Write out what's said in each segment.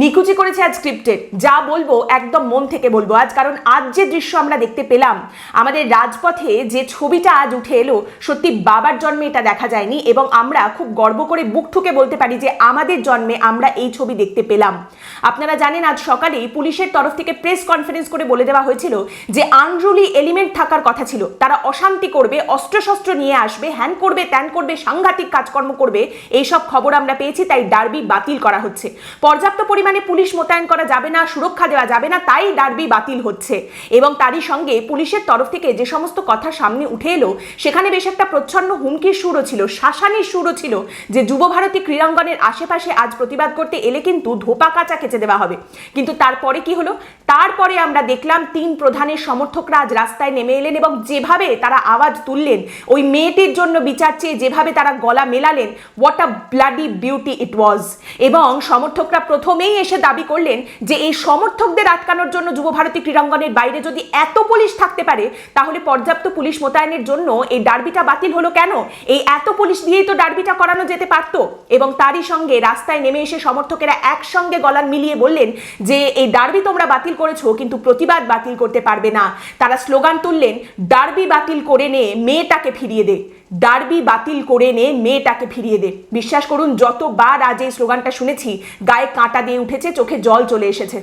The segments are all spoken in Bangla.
নিকুচি করেছে আজ স্ক্রিপ্টেড যা বলব একদম মন থেকে বলব। আজ কারণ আজ যে দৃশ্য আমরা দেখতে পেলাম, আমাদের রাজপথে যে ছবিটা আজ উঠে এলো, সত্যি বাবার জন্মে এটা দেখা যায়নি এবং আমরা খুব গর্ব করে বুক ঠুকে বলতে পারি যে আমাদের জন্মে আমরা এই ছবি দেখতে পেলাম। আপনারা জানেন আজ সকালেই পুলিশের তরফ থেকে প্রেস কনফারেন্স করে বলে দেওয়া হয়েছিল যে আনরুলি এলিমেন্ট থাকার কথা ছিল। তারা অশান্তি করবে, অস্ত্রশস্ত্র নিয়ে আসবে, হ্যান করবে, ত্যান করবে, সাংঘাতিক কাজকর্ম করবে, এইসব খবর আমরা পেয়েছি, তাই ডার্বি বাতিল করা হচ্ছে। পর্যাপ্ত পরিমাণে পুলিশ মোতায়েন করা যাবে না, সুরক্ষা দেওয়া যাবে না, তাই ডার্বি বাতিল হচ্ছে। এবং তারই সঙ্গে পুলিশের তরফ থেকে যে সমস্ত কথা সামনে উঠে এলো, সেখানে বেশ একটা প্রচ্ছন্ন হুমকির সুরও ছিল শাসানির সুরও ছিল যে যুবভারতী ক্রীড়াঙ্গনের আশেপাশে আজ প্রতিবাদ করতে এলে কিন্তু ধোপা কাচা খেচে দেওয়া হবে। কিন্তু তারপরে কি হলো? তারপরে আমরা দেখলাম তিন প্রধানের সমর্থকরা আজ রাস্তায় নেমে এলেন এবং যেভাবে তারা আওয়াজ তুললেন, ওই মেয়েটির জন্য বিচার চেয়ে যেভাবে তারা গলা মেলালেন what a bloody beauty it was এবং সমর্থকরা প্রথমেই এসে দাবি করলেন যে এই সমর্থকদের আটকানোর জন্য যুবভারতী ক্রীড়াঙ্গনের বাইরে যদি এত পুলিশ থাকতে পারে, তাহলে পর্যাপ্ত পুলিশ মোতায়েনের জন্য এই ডার্বিটা বাতিল হলো কেন? এই এত পুলিশ দিয়েই তো ডার্বিটা করানো যেতে পারতো? এবং তারই সঙ্গে রাস্তায় নেমে এসে সমর্থকেরা একসঙ্গে গলান মিলিয়ে বললেন যে, এই ডার্বি তোমরা বাতিল করেছ, কিন্তু প্রতিবাদ বাতিল করতে পারবে না। তারা স্লোগান তুললেন, ডার্বি বাতিল করে নে, মেয়েটাকে ফিরিয়ে দে। ডার্বি বাতিল করে নে, মেয়েটাকে ফিরিয়ে দে। বিশ্বাস করুন, যতবার আজ এই স্লোগানটা শুনেছি, গায়ে কাঁটা দিয়ে উঠেছে, চোখে জল চলে এসেছে।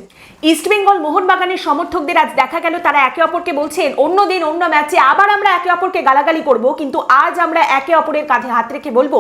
ইস্টবেঙ্গল মোহনবাগানের সমর্থকদের আজ দেখা গেল, তারা একে অপরকে বলছেন অন্য দিন অন্য ম্যাচে আবার আমরা একে অপরকে গালাগালি করব, কিন্তু আজ আমরা একে অপরের কাঁধে হাত রেখে বলব,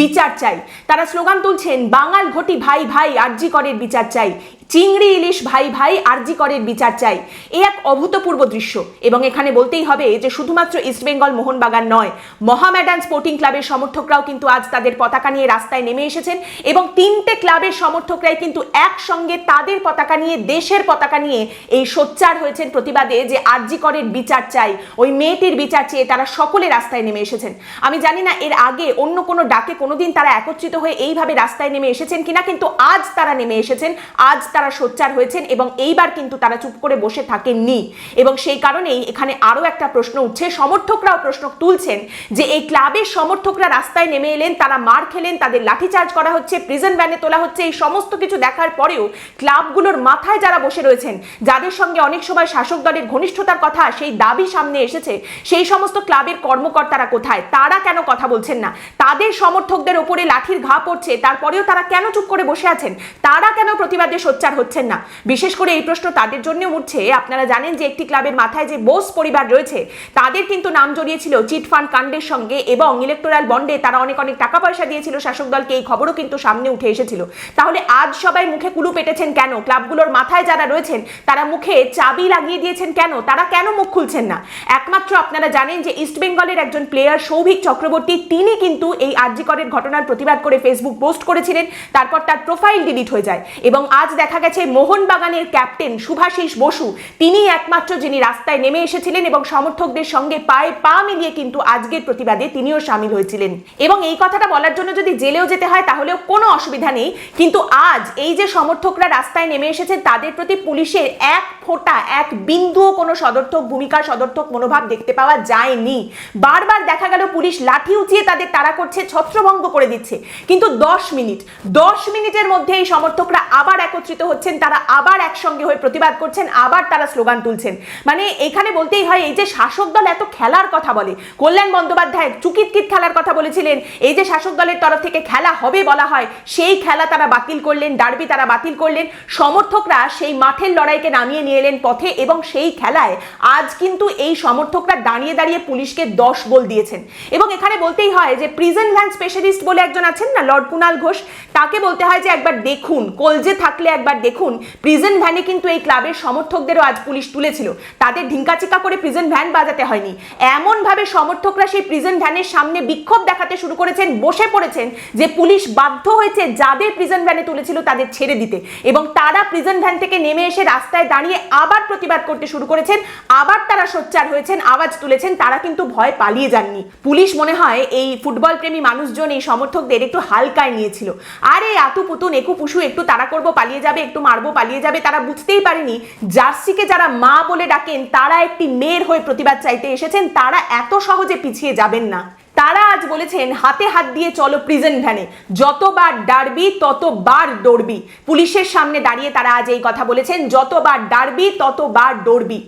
বিচার চাই। তারা স্লোগান তুলছেন, বাঙাল ঘটি ভাই ভাই, আরজি করের বিচার চাই। চিংড়ি ইলিশ ভাই ভাই আরজি করের বিচার চাই। এ এক অভূতপূর্ব দৃশ্য। এবং এখানে বলতেই হবে যে শুধুমাত্র ইস্টবেঙ্গল মোহনবাগান নয় মহামেডান স্পোর্টিং ক্লাবের সমর্থকরাও কিন্তু আজ তাদের পতাকা নিয়ে রাস্তায় নেমে এসেছেন এবং তিনটে ক্লাবের সমর্থকরাই কিন্তু একসঙ্গে তাদের পতাকা নিয়ে, দেশের পতাকা নিয়ে এই সোচ্চার হয়েছেন প্রতিবাদে যে আরজি করের বিচার চাই। ওই মেয়েটির বিচার চেয়ে তারা সকলে রাস্তায় নেমে এসেছেন। আমি জানি না এর আগে অন্য কোনো ডাকে কোনোদিন তারা একত্রিত হয়ে এইভাবে রাস্তায় নেমে এসেছেন কিনা, কিন্তু আজ তারা নেমে এসেছেন। আজ তারা সোচ্চার হয়েছেন এবং এইবার কিন্তু তারা চুপ করে বসে থাকেননি। এবং সেই কারণেই এখানে আরও একটা প্রশ্ন উঠছে। সমর্থকরাও প্রশ্ন তুলছেন যে এই ক্লাবের সমর্থকরা রাস্তায় নেমে এলেন, তারা মার খেলেন, তাদের লাঠিচার্জ করা হচ্ছে প্রিজন ভ্যানে তোলা হচ্ছে, এই সমস্ত কিছু দেখার পরেও ক্লাবগুলোর মাথায় যারা বসে রয়েছেন, যাদের সঙ্গে অনেক সময় শাসক দলের ঘনিষ্ঠতার কথা সেই দাবি সামনে এসেছে, সেই সমস্ত ক্লাবের কর্মকর্তারা কোথায়? তারা কেন কথা বলছেন না? তাদের সমর্থকদের ওপরে লাঠির ঘা পড়ছে, তারপরেও তারা কেন চুপ করে বসে আছেন? তারা কেন প্রতিবাদে সোচ্চার হচ্ছেন না। বিশেষ করে এই প্রশ্ন তাদের জন্য উঠছে। আপনারা জানেন যে একটি ক্লাবের মাথায় যে বোস পরিবার রয়েছে, তাদের কিন্তু নাম জড়িয়েছিল চিটফান্ড কাণ্ডের সঙ্গে এবং ইলেকটোরাল বন্ডে তারা অনেক অনেক টাকা পয়সা দিয়েছিল। শাসক দলকে এই খবরও কিন্তু সামনে উঠে এসেছিল। তাহলে আজ সবাই মুখে কুলু পেটেছেন কেন? ক্লাবগুলোর মাথায় যারা রয়েছেন, তারা মুখে চাবি লাগিয়ে দিয়েছেন কেন? তারা কেন মুখ খুলছেন না? একমাত্র আপনারা জানেন যে ইস্ট বেঙ্গলের একজন প্লেয়ার সৌভিক চক্রবর্তী, তিনি কিন্তু এই আর্যিকরের ঘটনার প্রতিবাদ করে ফেসবুক পোস্ট করেছিলেন, তারপর তার প্রোফাইল ডিলিট হয়ে যায় এবং আজ দেখা গেছে মোহনবাগানের ক্যাপ্টেন সুভাষিস বসু। তিনি একমাত্র যিনি রাস্তায় নেমে এসেছিলেন এবং সমর্থকদের সঙ্গে পায়ে পা মিলিয়ে কিন্তু আজকের প্রতিবাদে তিনিও সামিল হয়েছিলেন। এবং এই কথাটা বলার জন্য যদি জেলেও যেতে হয়, তাহলেও কোনো অসুবিধা নেই। কিন্তু আজ এই যে সমর্থকরা রাস্তায় নেমে এসেছেন, তাদের প্রতি পুলিশের এক ফোঁটা, এক বিন্দুও কোনো সদর্থক ভূমিকা সদর্থক মনোভাব দেখতে পাওয়া যায়নি। বারবার দেখা গেল পুলিশ লাঠি উঁচিয়ে তাদের তাড়া করছে, ছত্রভঙ্গ করে দিচ্ছে। কিন্তু দশ মিনিট, দশ মিনিটের মধ্যে এই সমর্থকরা আবার একত্রিত হচ্ছেন, তারা আবার একসঙ্গে হয়ে প্রতিবাদ করছেন, আবার তারা স্লোগান তুলছেন। মানে এখানে বলতেই হয়, এই যে শাসক দল এত খেলার কথা বলে, কল্যাণ বন্দ্যোপাধ্যায় চুকিতকিত খেলার কথা বলেছিলেন, এই যে শাসক দলের তরফ থেকে খেলা হবে বলা হয়, সেই খেলা তারা বাতিল করলেন, ডার্বি তারা বাতিল করলেন, সমর্থকরা সেই মাঠের লড়াইকে নামিয়ে নিয়ে এলেন পথে এবং সেই খেলায় আজ কিন্তু এই সমর্থকরা দাঁড়িয়ে দাঁড়িয়ে পুলিশকে দশ গোল দিয়েছেন। এবং এখানে বলতেই হয় যে প্রিজন ভ্যান স্পেশালিস্ট বলে একজন আছেন না, লর্ড কুনাল ঘোষ, তাকে বলতে হয় যে একবার দেখুন, কলজে থাকলে একবার দেখুন প্রিজন ভ্যানে কিন্তু এই ক্লাবের সমর্থকদেরও আজ পুলিশ তুলেছিল। তাদের ঢিঙ্কাচিকা করে প্রিজন ভ্যান বাজাতে হয়নি। এমনভাবে সমর্থকরা সেই প্রিজন ভ্যানের সামনে বিক্ষোভ দেখাতে শুরু করেছেন, বসে পড়েছেন যে পুলিশ বাধ্য হয়েছে যাদের প্রিজন ভ্যানে তুলেছিল তাদের ছেড়ে দিতে। এবং তারা প্রিজন ভ্যান থেকে নেমে এসে রাস্তায় দাঁড়িয়ে আবার প্রতিবাদ করতে শুরু করেছেন, আবার তারা সোচ্চার হয়েছেন, আওয়াজ তুলেছেন, তারা কিন্তু ভয় পালিয়ে যাননি। পুলিশ মনে হয় এই ফুটবল প্রেমী মানুষজন এই সমর্থকদের একটু হালকায় নিয়েছিল। আরে, আতু পুতু একু পুষু, একটু তারা করব, পালিয়ে যাবে একটু মারবো, পালিয়ে যাবে। তারা বুঝতেই পারেনি। জার্সিকে যারা মা বলে ডাকেন, তারা একটি মেয়ের হয়ে প্রতিবাদ চাইতে এসেছেন। তারা এত সহজে পিছিয়ে যাবেন না। তারা আজ বলেছেন, হাতে হাত দিয়ে চলো প্রিজন ভ্যানে যতবার ডারবি, ততবার দৌড়বি। পুলিশের সামনে দাঁড়িয়ে তারা আজ এই কথা বলেছেন, যতবার ডারবি, ততবার দৌড়বি।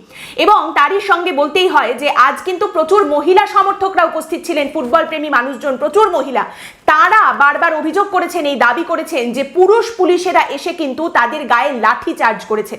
এবং তারই সঙ্গে বলতেই হয় যে, আজ কিন্তু প্রচুর মহিলা সমর্থকরা উপস্থিত ছিলেন ফুটবল প্রেমী মানুষজন, প্রচুর মহিলা। তারা বারবার অভিযোগ করেছেন, এই দাবি করেছেন যে, পুরুষ পুলিশেরা এসে কিন্তু তাদের গায়ে লাঠি চার্জ করেছে।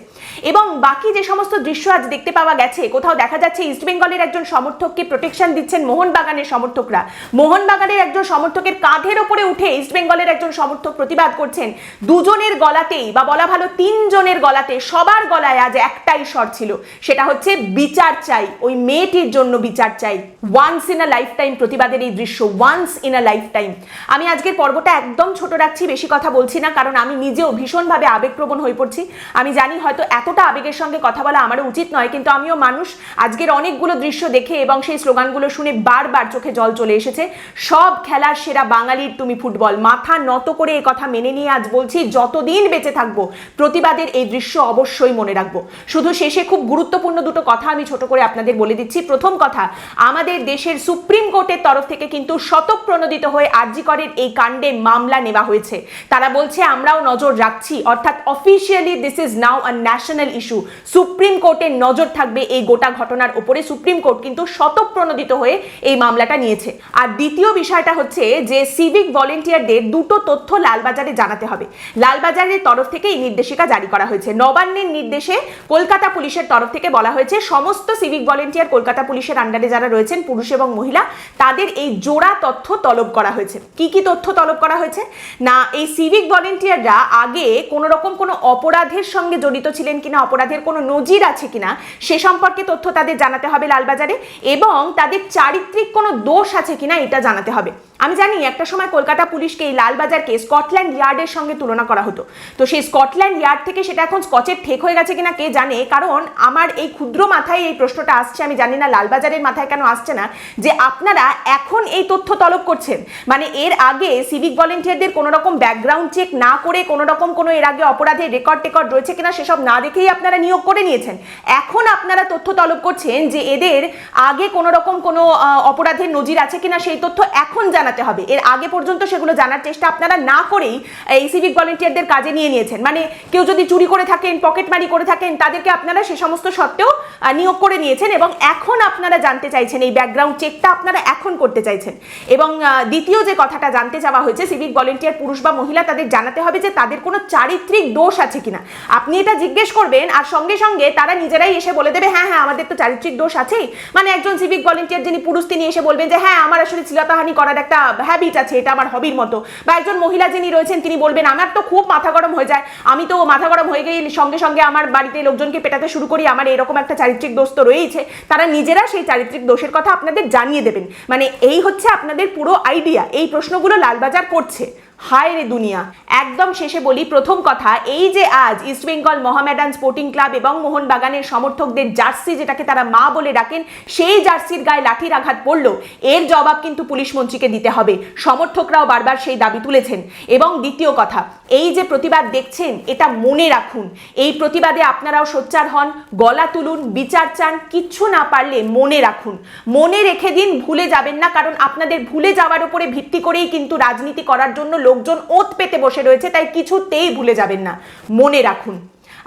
এবং বাকি যে সমস্ত দৃশ্য আজ দেখতে পাওয়া গেছে, কোথাও দেখা যাচ্ছে, ইস্টবেঙ্গলের একজন সমর্থককে প্রোটেকশন দিচ্ছেন মোহনবাগানের সমর্থকরা। মোহনবাগানের একজন সমর্থকের কাঁধের ওপরে উঠে ইস্টবেঙ্গলের একজন সমর্থক প্রতিবাদ করছেন। দুজনের গলাতেই বা বলা ভালো তিনজনের গলাতে সবার গলায় আজ একটাই স্বর ছিল। সেটা হচ্ছে, বিচার চাই। ওই মেয়েটির জন্য বিচার চাই। Once in a lifetime প্রতিবাদের এই দৃশ্য once in a lifetime আমি আজকের পর্বটা একদম ছোট রাখছি, বেশি কথা বলছি না, কারণ আমি নিজেও ভীষণভাবে আবেগপ্রবণ হয়ে পড়ছি। আমি জানি হয়তো এতটা আবেগের সঙ্গে কথা বলা আমারও উচিত নয়, কিন্তু আমিও মানুষ। আজকের অনেকগুলো দৃশ্য দেখে এবং সেই স্লোগানগুলো শুনে বারবার চোখে জল চলে এসেছে। সব খেলার সেরা বাঙালির তুমি ফুটবল। মাথা নত করে এই কথা মেনে নিয়ে আজ বলছি, যতদিন বেঁচে থাকব, প্রতিবাদের এই দৃশ্য অবশ্যই মনে রাখব। শুধু শেষে খুব গুরুত্বপূর্ণ দুটো কথা আমি ছোট করে আপনাদের বলে দিচ্ছি। প্রথম কথা, আমাদের দেশের সুপ্রিম কোর্টের তরফ থেকে কিন্তু শতপ্রণোদিত হয়ে আরজিকরের এই কাণ্ডে মামলা নেওয়া হয়েছে। তারা বলছে, আমরাও নজর রাখছি। অর্থাৎ officially this is now a national issue supreme কোর্টের নজর থাকবে এই গোটা ঘটনার উপরে। সুপ্রিম কোর্ট কিন্তু শতপ্রণোদিত হয়ে এই মামলাটা নিয়েছে। আর দ্বিতীয় বিষয়টা হচ্ছে যে সিভিক ভলেন্টিয়ারদের দুটো তথ্য লালবাজারে জানাতে হবে। লালবাজারের তরফ থেকে এই নির্দেশিকা জারি করা হয়েছে। নবান্নের নির্দেশে কলকাতা পুলিশের তরফ থেকে বলা হয়েছে, সমস্ত সিভিক ভলেন্টিয়ার কলকাতা পুলিশের আন্ডারে যারা রয়েছেন, পুরুষ এবং মহিলা, তাদের এই জোড়া তথ্য তলব করা হয়েছে। কি কি তথ্য তলব করা হয়েছে? না, এই সিভিক ভলেন্টিয়াররা আগে কোনো রকম কোনো অপরাধের সঙ্গে জড়িত ছিলেন কিনা, অপরাধের কোনো নজির আছে কিনা, সে সম্পর্কে তথ্য তাদের জানাতে হবে লালবাজারে এবং তাদের চারিত্রিক কোনো দোষ আছে কিনা এটা জানাতে হবে। আমি জানি একটা সময় কলকাতা পুলিশকে এই লালবাজারকে স্কটল্যান্ড ইয়ার্ডের সঙ্গে তুলনা করা হতো। তো সেই স্কটল্যান্ড ইয়ার্ড থেকে সেটা এখন স্কচের ঠেক হয়ে গেছে কিনা কে জানে? কারণ আমার এই ক্ষুদ্র মাথায় এই প্রশ্নটা আসছে, আমি জানি না লালবাজারের মাথায় কেন আসছে না, যে আপনারা এখন এই তথ্য তলব করছেন। মানে এর আগে সিভিক ভলেন্টিয়ারদের কোনো রকম ব্যাকগ্রাউন্ড চেক না করে কোনো রকম কোনো এর আগে অপরাধের রেকর্ড টেকর্ড রয়েছে কিনা সেসব না দেখেই আপনারা নিয়োগ করে নিয়েছেন। এখন আপনারা তথ্য তলব করছেন যে এদের আগে কোনো রকম কোনো অপরাধের নজির আছে কিনা সেই তথ্য এখন জানাতে হবে। এর আগে পর্যন্ত সেগুলো জানার চেষ্টা আপনারা না করেই এই সিভিক ভলেন্টিয়ারদের কাজে নিয়ে নিয়েছেন। মানে কেউ যদি চুরি করে থাকেন পকেটমারি করে থাকেন, তাদেরকে আপনারা সে সমস্ত সত্ত্বেও নিয়োগ করে নিয়েছেন এবং এখন আপনারা জানতে চাইছেন, এই ব্যাকগ্রাউন্ড চেকটা আপনারা এখন করতে চাইছেন। এবং দ্বিতীয় যে কথাটা জানতে চাওয়া হয়েছে সিভিক ভলেন্টিয়ার পুরুষ বা মহিলা, তাদের জানাতে হবে যে তাদের কোনো চারিত্রিক দোষ আছে কিনা। আপনি এটা জিজ্ঞেস করবেন, আর সঙ্গে সঙ্গে তারা নিজেরাই এসে বলে দেবে হ্যাঁ হ্যাঁ আমাদের তো চারিত্রিক দোষ আছেই। মানে একজন সিভিক ভলেন্টিয়ার যিনি পুরুষ, তিনি এসে বলবেন যে হ্যাঁ আমার আসলে চিলতাহানি করার একটা হ্যাবিট আছে, এটা আমার হবির মতো। বা একজন মহিলা যিনি রয়েছেন, তিনি বলবেন, আমার তো খুব মাথা গরম হয়ে যায়। আমি তো মাথা গরম হয়ে গেলে সঙ্গে সঙ্গে আমার বাড়িতে লোকজনকে পেটাতে শুরু করি, আমার এরকম একটা চারিত্রিক দোষ তো রয়েছে তারা নিজেরা সেই চারিত্রিক দোষের কথা আপনাদের জানিয়ে দেবেন। মানে এই হচ্ছে আপনাদের পুরো আইডিয়া এই প্রশ্নগুলো লালবাজার করছে। হায় রে দুনিয়া। একদম শেষে বলি, প্রথম কথা, এই যে আজ ইস্টবেঙ্গল মোহামেডান স্পোর্টিং ক্লাব এবং মোহনবাগানের সমর্থকদের জার্সি যেটাকে তারা মা বলে ডাকেন, সেই জার্সির গায়ে লাঠির আঘাত পড়ল। এর জবাব কিন্তু পুলিশ মন্ত্রীকে দিতে হবে। সমর্থকরাও বারবার সেই দাবি তুলেছেন। এবং দ্বিতীয় কথা, এই যে প্রতিবাদ দেখছেন, এটা মনে রাখুন। এই প্রতিবাদে আপনারাও সোচ্চার হন, গলা তুলুন, বিচার চান, কিচ্ছু না পারলে মনে রাখুন। মনে রেখে দিন, ভুলে যাবেন না, কারণ আপনাদের ভুলে যাওয়ার উপরে ভিত্তি করেই কিন্তু রাজনীতি করার জন্য লোকজন ওত পেতে বসে রয়েছে, তাই কিছুতেই ভুলে যাবেন না। মনে রাখুন।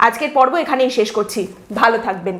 আজকের পর্ব এখানেই শেষ করছি। ভালো থাকবেন।